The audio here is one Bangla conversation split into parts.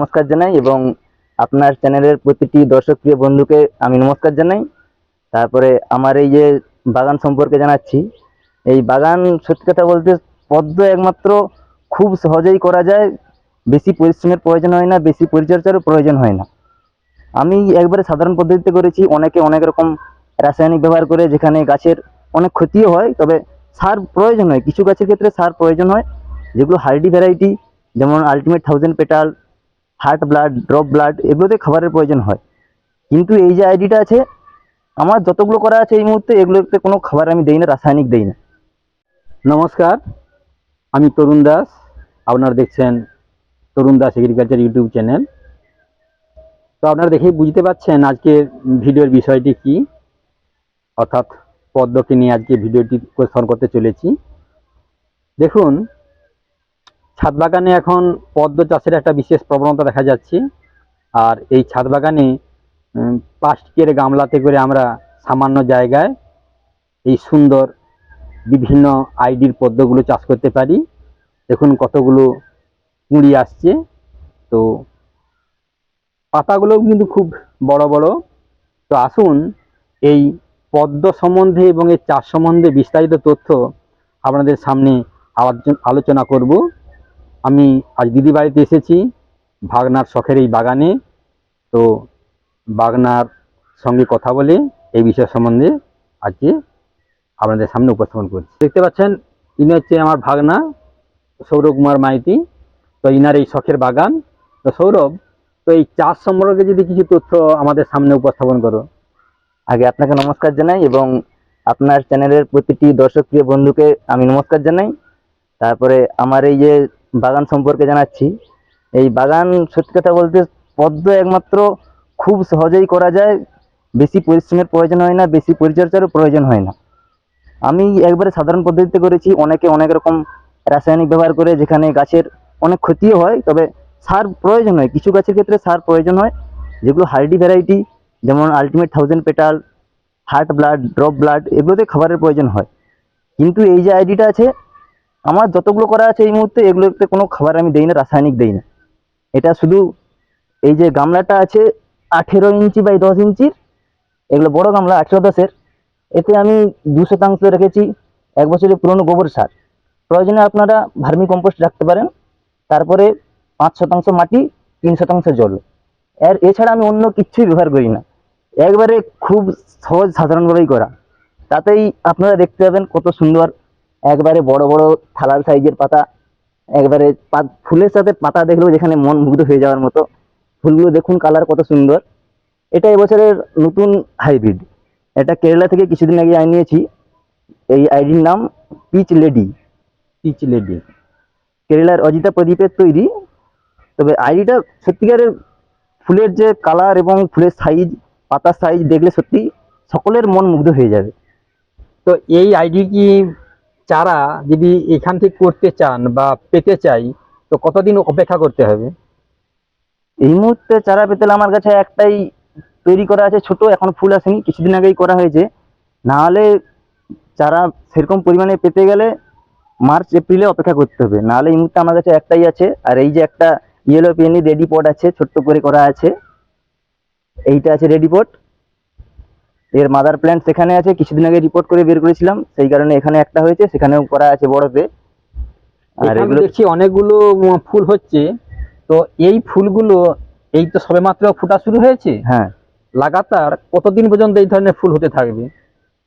নমস্কার জানাই এবং আপনার চ্যানেলের প্রতিটি দর্শক প্রিয় বন্ধুকে আমি নমস্কার জানাই। তারপরে আমার এই যে বাগান সম্পর্কে জানাচ্ছি, এই বাগান সত্যি কথা বলতে পদ্ম একমাত্র খুব সহজেই করা যায়, বেশি পরিশ্রমের প্রয়োজন হয় না, বেশি পরিচর্যারও প্রয়োজন হয় না। আমি একবারে সাধারণ পদ্ধতিতে করেছি, অনেকে অনেক রকম রাসায়নিক ব্যবহার করে যেখানে গাছের অনেক ক্ষতিও হয়, তবে সার প্রয়োজন হয়। কিছু গাছের ক্ষেত্রে সার প্রয়োজন হয়, যেগুলো হার্ডি ভ্যারাইটি, যেমন ultimate thousand petal heart blood drop blood এগুলোতে খাবারের প্রয়োজন হয়। কিন্তু এই যে আইডিটা আছে, আমার যতগুলো করা আছে এই মুহূর্তে, এগুলোতে কোনো খাবার আমি দেই না, রাসায়নিক দেই না। নমস্কার, আমি তরুণ দাস। আপনারা দেখছেন Tarun Das agriculture YouTube channel. তো আপনারা দেখেই বুঝতে পারছেন আজকের ভিডিওর বিষয়টি কি। অর্থাৎ পদ্মকে নিয়ে আজকে ভিডিওটি উপস্থাপন করতে চলেছি। দেখুন ছাদ বাগানে এখন পদ্ম চাষের একটা বিশেষ প্রবণতা দেখা যাচ্ছে। আর এই ছাদ বাগানে প্লাস্টিকের গামলাতে করে আমরা সামান্য জায়গায় এই সুন্দর বিভিন্ন আইডির পদ্মগুলো চাষ করতে পারি। দেখুন কতগুলো কুঁড়ি আসছে। তো পাতাগুলোও কিন্তু খুব বড় বড়। তো আসুন এই পদ্ম সম্বন্ধে এবং এই চাষ সম্বন্ধে বিস্তারিত তথ্য আপনাদের সামনে আলোচ- আলোচনা করব। আমি আজ দিদি বাড়িতে এসেছি, ভাগনার শখের এই বাগানে। তো বাগনার সঙ্গে কথা বলে এই বিষয় সম্বন্ধে আজকে আপনাদের সামনে উপস্থাপন করছি। দেখতে পাচ্ছেন, ইনি হচ্ছে আমার ভাগনা, সৌরভ কুমার মাইতি। তো ইনার এই শখের বাগান। তো সৌরভ, তো এই চাষ সম্পর্কে যদি কিছু তথ্য আমাদের সামনে উপস্থাপন করো। আগে আপনাকে নমস্কার জানাই এবং আপনার চ্যানেলের প্রতিটি দর্শক প্রিয় বন্ধুকে আমি নমস্কার জানাই। তারপরে আমার এই যে বাগান সম্পর্কে জানাচ্ছি। এই বাগান সত্যি কথা বলতে পদ্ম একমাত্র খুব সহজেই করা যায়, বেশি পরিশ্রমের প্রয়োজন হয় না, বেশি পরিচর্যারও প্রয়োজন হয় না। আমি একবারে সাধারণ পদ্ধতিতে করেছি, অনেকে অনেক রকম রাসায়নিক ব্যবহার করে, যেখানে গাছের অনেক ক্ষতিও হয়, তবে সার প্রয়োজন হয়। কিছু গাছের ক্ষেত্রে সার প্রয়োজন হয়, যেগুলো হার্ডি ভ্যারাইটি, যেমন ultimate thousand petal, heart blood, drop blood, এগুলোতে খাবারের প্রয়োজন হয়। কিন্তু এই যে আইডিটা আছে আমার যতগুলো করা আছে এই মুহূর্তে, এগুলোতে কোনো খাবার আমি দেই না রাসায়নিক দেই না এটা শুধু এই যে গামলাটা আছে আঠেরো ইঞ্চি বাই দশ ইঞ্চির এগুলো বড় গামলা, আঠেরো দশের। এতে আমি দু শতাংশ রেখেছি, এক বছরের পুরনো গোবর সার। প্রয়োজনে আপনারা ভার্মি কম্পোস্ট রাখতে পারেন, তারপরে পাঁচ শতাংশ মাটি, তিন শতাংশ জল। এর এছাড়া আমি অন্য কিচ্ছুই ব্যবহার করি না। একবারে খুব সহজ সাধারণভাবেই করা। তাতেই আপনারা দেখতে পাবেন কত সুন্দর একবারে বড় বড় থালার সাইজের পাতা একবারে ফুলের সাথে পাতা দেখলেও যেখানে মন মুগ্ধ হয়ে যাওয়ার মতো। ফুলগুলো দেখুন কালার কত সুন্দর। এটা এবছরের নতুন হাইব্রিড এটা কেরালা থেকে কিছুদিন আগে আনিয়েছি। এই আইডির নাম পিচ লেডি পিচ লেডি কেরালার অজিতা প্রদীপের তৈরি। তবে আইডিটা সত্যিকারের ফুলের যে কালার এবং ফুলের সাইজ পাতার সাইজ দেখলে সত্যি সকলের মন মুগ্ধ হয়ে যাবে। তো এই আইডি কি চারা যদি এখান থেকে করতে চান বা পেতে চাই, তো কতদিন অপেক্ষা করতে হবে? এই মুহূর্তে চারা পেতে আমার কাছে একটাই তৈরি করা আছে, ছোট, এখন ফুল আসেনি, কিছুদিন আগেই করা হয়েছে। না হলে চারা সেরকম পরিমাণে পেতে গেলে মার্চ, এপ্রিলে অপেক্ষা করতে হবে। নাহলে এই মুহূর্তে আমার কাছে একটাই আছে, আর এই যে একটা ইয়েলো পেনি রেডি পট আছে, ছোট্ট করে করা আছে। এইটা আছে রেডি পট এর মাদার প্ল্যান্ট সেখানে আছে কিছুদিন আগে রিপোর্ট করে বের করেছিলাম সেই কারণে এখানে একটা হয়েছে সেখানেও করা আছে বড়তে আর এগুলো দেখছি অনেকগুলো ফুল হচ্ছে। তো এই ফুলগুলো এই তো সবেমাত্র ফোটা শুরু হয়েছে? হ্যাঁ। লাগাতার কতদিন পর্যন্ত এই ধরনের ফুল হতে থাকবে?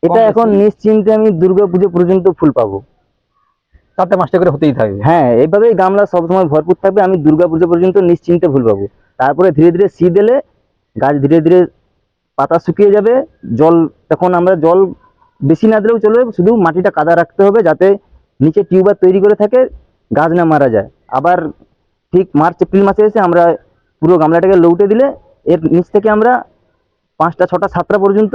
এটা এখন নিশ্চিন্তে আমি দুর্গা পুজো পর্যন্ত ফুল পাবো। চারটে পাঁচটা করে হতেই থাকবে। হ্যাঁ এইভাবেই গামলা সবসময় ভরপুর থাকবে আমি দুর্গা পুজো পর্যন্ত নিশ্চিন্তে ফুল পাবো। তারপরে ধীরে ধীরে শীত এলে গাছ ধীরে ধীরে পাতা শুকিয়ে যাবে, জল, তখন আমরা জল বেশি না দিলেও চলবে, শুধু মাটিটা কাদা রাখতে হবে যাতে নিচে টিউবার তৈরি করে থাকে, গাছ না মারা যায়। আবার ঠিক মার্চ, এপ্রিল মাসে এসে আমরা পুরো গামলাটাকে লৌটে দিলে, এর নিচ থেকে আমরা পাঁচটা, ছটা, সাতটা পর্যন্ত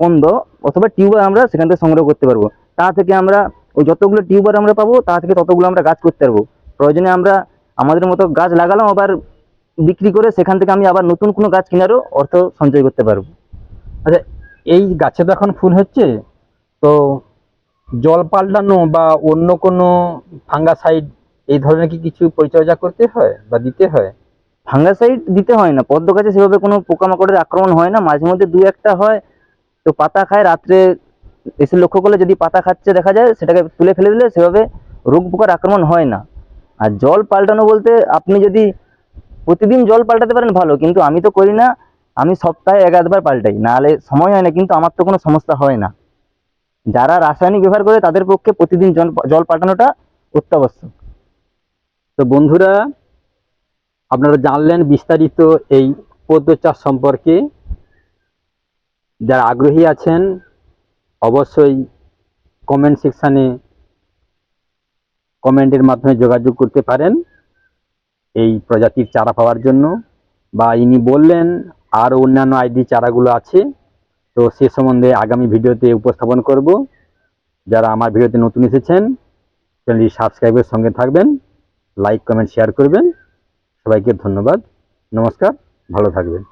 কন্দ অথবা টিউবার আমরা সেখান থেকে সংগ্রহ করতে পারব। তা থেকে আমরা ওই যতগুলো টিউবার আমরা পাবো, তা থেকে ততগুলো আমরা গাছ করতে পারব। প্রয়োজনে আমরা আমাদের মতো গাছ লাগালাম, আবার বিক্রি করে সেখান থেকে আমি আবার নতুন কোনো গাছ কেনারও অর্থ সঞ্চয় করতে পারব। আচ্ছা এই গাছে তো এখন ফুল হচ্ছে তো জল পাল্টানো বা অন্য কোনো ফাঙ্গাসাইড এই ধরনের কি কিছু পরিচর্যা করতে হয় বা দিতে হয়? ফাঙ্গাসাইড দিতে হয় না পদ্ম গাছে সেভাবে কোনো পোকামাকড়ের আক্রমণ হয় না মাঝে মধ্যে দু একটা হয় তো পাতা খায় রাত্রে এসে লক্ষ্য করলে যদি পাতা খাচ্ছে দেখা যায় সেটাকে তুলে ফেলে দিলে সেভাবে রোগ পোকার আক্রমণ হয় না। আর জল পাল্টানো বলতে আপনি যদি প্রতিদিন জল পাল্টাতে পারেন, ভালো। কিন্তু আমি তো করি না, আমি সপ্তাহে এক আধবার পাল্টাই। নাহলে সময় হয় না, কিন্তু আমার তো কোনো সমস্যা হয় না। যারা রাসায়নিক ব্যবহার করে, তাদের পক্ষে প্রতিদিন জল জল পাল্টানোটা অত্যাবশ্যক। তো বন্ধুরা, আপনারা জানলেন বিস্তারিত এই পদ্ম চাষ সম্পর্কে। যারা আগ্রহী আছেন, অবশ্যই কমেন্ট সেকশানে কমেন্টের মাধ্যমে যোগাযোগ করতে পারেন। এই প্রজাতির চারা পাওয়ার জন্য বা ইনি বললেন আর অন্যান্য আইডি চারাগুলো আছে। তো সে সম্বন্ধে আগামী ভিডিওতে উপস্থাপন করব। যারা আমার ভিডিওতে নতুন এসেছেন, চ্যানেলটি সাবস্ক্রাইবের সঙ্গে থাকবেন, লাইক, কমেন্ট, শেয়ার করবেন। সবাইকে ধন্যবাদ। নমস্কার, ভালো থাকবেন।